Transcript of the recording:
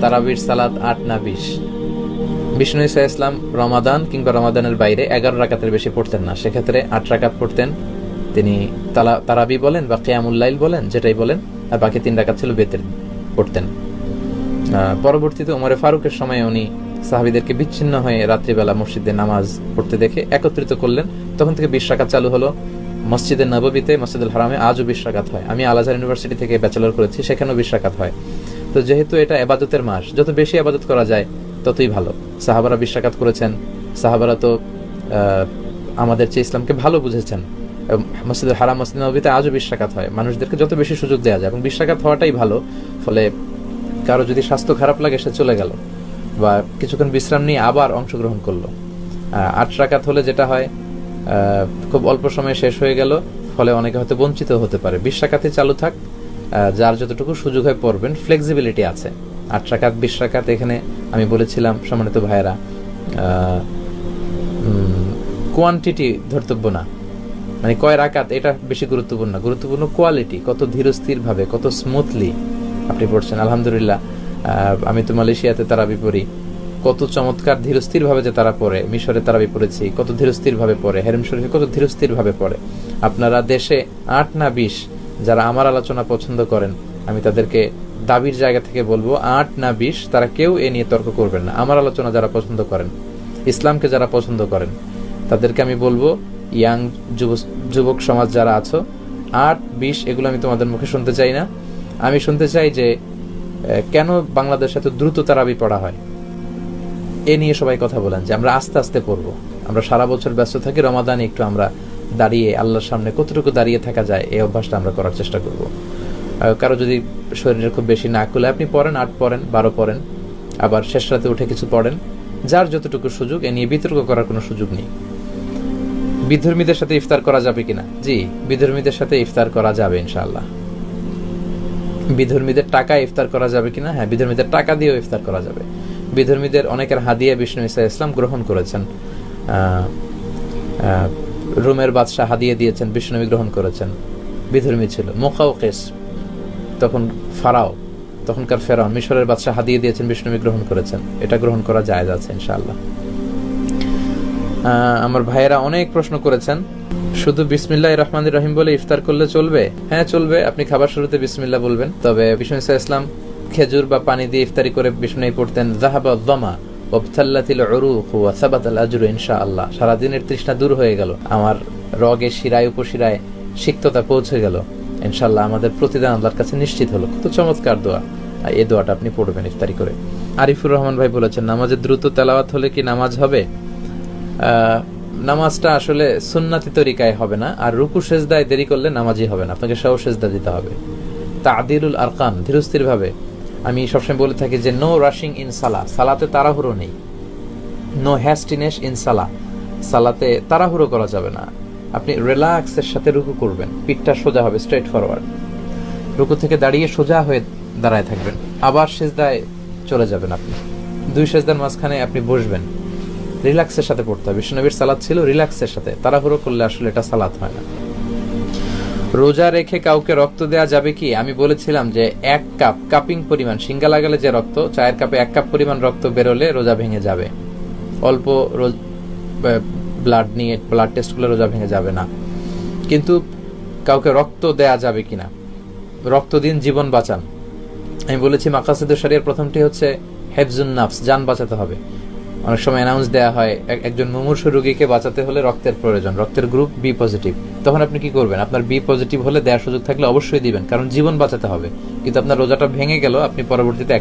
তারাবির সালাত আট না বিশ। বিষ্ণু ইসা ইসলাম, রমাদান কিংবা রমাদানের বাইরে এগারো রাকাতের বেশি পড়তেন না। সেক্ষেত্রে আট রাকাত পড়তেন। তিনি তালা, তারাবি বলেন বা কেয়ামুল্লাইল বলেন, যেটাই বলেন, আর বাকি তিন রাকাত ছিল বেতের পড়তেন। পরবর্তীতে ওমরে ফারুকের সময় উনি সাহাবিদেরকে বিচ্ছিন্ন হয়ে রাত্রিবেলা মসজিদে নামাজ পড়তে দেখে একত্রিত করলেন। তখন থেকে বিশ রাকাত চালু হলো। মসজিদে নববীতে, মসজিদুল হারামে আজও বিশ রাকাত হয়। আমি আলাজার ইউনিভার্সিটি থেকে ব্যাচেলর করেছি, সেখানেও বিশ রাকাত হয়। তো যেহেতু এটা এবাদতের মাস, যত বেশি আবাদত করা যায়, ততই ভালো। সাহাবারা বিশ রাকাত করেছেন। সাহাবারা তো আমাদের চেয়ে ইসলামকে ভালো বুঝেছেন। এবং মসজিদুল হারাম মসজিদ নবীতে আজও বিশ রাকাত হয়। মানুষদেরকে যত বেশি সুযোগ দেওয়া যায়। এবং বিশ রাকাত হওয়াটাই ভালো। ফলে কারও যদি স্বাস্থ্য খারাপ লাগে, সে চলে গেল। বা কিছুক্ষণ বিশ্রাম নিয়ে আবার অংশগ্রহণ করল। আট রাকাত হলে যেটা হয় খুব অল্প সময়ে শেষ হয়ে গেল। ফলে অনেকে হয়তো বঞ্চিত হতে পারে। বিশ রাকাতে চালু থাক। যার যতটুকু সুযোগ হয় পড়বেন ফ্লেক্সিবিলিটি আছে। আট রাকাত বিশ রাকাত এখানে আমি বলেছিলাম সম্মানিত ভাইয়েরা কোয়ান্টিটি ধর্তব্য না। মানে কয় রাকাত এটা বেশি গুরুত্বপূর্ণ। গুরুত্বপূর্ণ কোয়ালিটি কত ধীরস্থির ভাবে কত স্মুথলি আপনি পড়ছেন। আলহামদুলিল্লাহ আমি তো মালয়েশিয়াতে তারা বিপরী কত চমৎকার ধীরস্থির ভাবে যে তারা পড়ে, মিশরে তারা পড়েছি, কত ধীরস্থির ভাবে পড়ে হেরেম শরীফে কত ধীরস্থির ভাবে পড়ে। আপনারা দেশে আট না বিশ যারা আমার আলোচনা পছন্দ করেন, আমি তাদেরকে দাবির জায়গা থেকে বলব, আট না বিশ, তারা কেউ এ নিয়ে তর্ক করবেন না। আমার আলোচনা যারা পছন্দ করেন, ইসলামকে যারা পছন্দ করেন, তাদেরকে আমি বলব, ইয়াং যুবক সমাজ যারা আছো, আট, বিশ, এগুলো আমি তোমাদের মুখে শুনতে চাই না। আমি শুনতে চাই যে কেন বাংলাদেশে এত দ্রুত তারাবি পড়া হয়? এ নিয়ে সবাই কথা বলেন যে, আমরা আস্তে আস্তে পড়ব। আমরা সারা বছর ব্যস্ত থাকি, রমাদানে একটু আমরা দাঁড়িয়ে আল্লাহর সামনে কতটুকু দাঁড়িয়ে থাকা যায়, এই অভ্যাসটা আমরা করার চেষ্টা করব। কারও যদি শরীরে খুব বেশি না কুলে আপনি পড়েন, আট পড়েন, বারো পড়েন, আবার শেষ রাতে উঠে কিছু পড়েন, যার যতটুকু সুযোগ, এ নিয়ে বিতর্ক করার কোনো সুযোগ নেই। বিধর্মীদের সাথে ইফতার করা যাবে কিনা? জি, বিধর্মীদের সাথে ইফতার করা যাবে, ইনশাআল্লাহ। বিধর্মীদের টাকা ইফতার করা যাবে কিনা? হ্যাঁ বিধর্মীদের টাকা দিয়েও ইফতার করা যাবে। বিধর্মীদের অনেকের হাদিয়া বিষ্ণু ইসা ইসলাম গ্রহণ করেছেন। রোমের বাদশাহ হাদিয়া দিয়েছেন বিষ্ণুবী গ্রহণ করেছেন। বিধর্মী ছিল। মোকাও কেস তখন ফারাও, তখনকার ফেরাও মিশরের বাদশাহ হাদিয়ে দিয়েছেন বিষ্ণুবী গ্রহণ করেছেন। এটা গ্রহণ করা যায় আছে, ইনশাআল্লাহ। আমার ভাইয়েরা অনেক প্রশ্ন করেছেন। শুধু বিসমিল্লাহ রহমান রহিম বলে ইফতার করলে চলবে? হ্যাঁ চলবে। আপনি খাবার শুরুতে বিসমিল্লাহ বলবেন। তবে বিষ্ণু ইসলাম খেজুর বা পানি দিয়ে ইফতারি করে বিষ্ণু পড়তেন জাহাবা দমা। আজরু ইনশাআল্লাহ। সারাদিনের তৃষ্ণা দূর হয়ে গেল। আমার রগে শিরায়, উপশিরায় সিক্ততা পৌঁছে গেল। ইনশাআল্লাহ আমাদের প্রতিদান আল্লাহর কাছে নিশ্চিত হলো। কত চমৎকার দোয়া। এই দোয়াটা আপনি পড়বেন ইফতারি করে। আরিফুর রহমান ভাই বলেছেন, নামাজে দ্রুত তেলাওয়াত হলে কি নামাজ হবে? নামাজটা আসলে সুন্নাতি তরিকায় হবে না। আর রুকু সেজদায় দেরি করলে নামাজই হবে না। আপনাকে সহ সেজদা দিতে হবে। তাদিলুল আরকান ধীরস্থির ভাবে আমি সবসময় বলে থাকি যে নো রাশিং ইন সালা সালাতে তাড়াহুড়ো নেই। নো হ্যাস্টিনেস ইন সালা সালাতে তাড়াহুড়ো করা যাবে না। আপনি রিল্যাক্সের সাথে রুকু করবেন। পিঠটা সোজা হবে স্ট্রেট ফরওয়ার্ড রুকু থেকে দাঁড়িয়ে সোজা হয়ে দাঁড়ায় থাকবেন। আবার সেজদায় চলে যাবেন আপনি। দুই সেজদার মাঝখানে আপনি বসবেন। রিল্যাক্সের সাথে পড়তে হবে। বিষ্ণনবীর সালাদ ছিল রিল্যাক্সের সাথে। তাড়াহুড়ো করলে আসলে এটা সালাদ হয় না। রোজা রেখে কাউকে রক্ত দেওয়া যাবে কি? আমি বলেছিলাম যে এক কাপ কাপিং পরিমাণ, সিঙ্গা লাগালে যে রক্ত, চায়ের কাপে এক কাপ পরিমাণ রক্ত বেরোলে রোজা ভেঙে যাবে। অল্প রোজ ব্লাড নিয়ে ব্লাড টেস্ট করলে রোজা ভেঙে যাবে না। কিন্তু কাউকে রক্ত দেয়া যাবে কি না রক্ত দিন, জীবন বাঁচান। আমি বলেছি মাকাসিদ শরিয়ার প্রথমটি হচ্ছে হেফজুন নাফস জান বাঁচাতে হবে। অনেক সময় অ্যানাউন্স দেওয়া হয়, এক- একজন মুমূর্ষ রোগীকে বাঁচাতে হলে রক্তের প্রয়োজন, রক্তের গ্রুপ বি পজিটিভ তখন আপনি কি করবেন? আপনার বি পজিটিভ হলে দেওয়ার সুযোগ থাকলে অবশ্যই দিবেন, কারণ জীবন বাঁচাতে হবে। কিন্তু আপনার রোজাটা ভেঙে গেল, আপনি পরবর্তীতে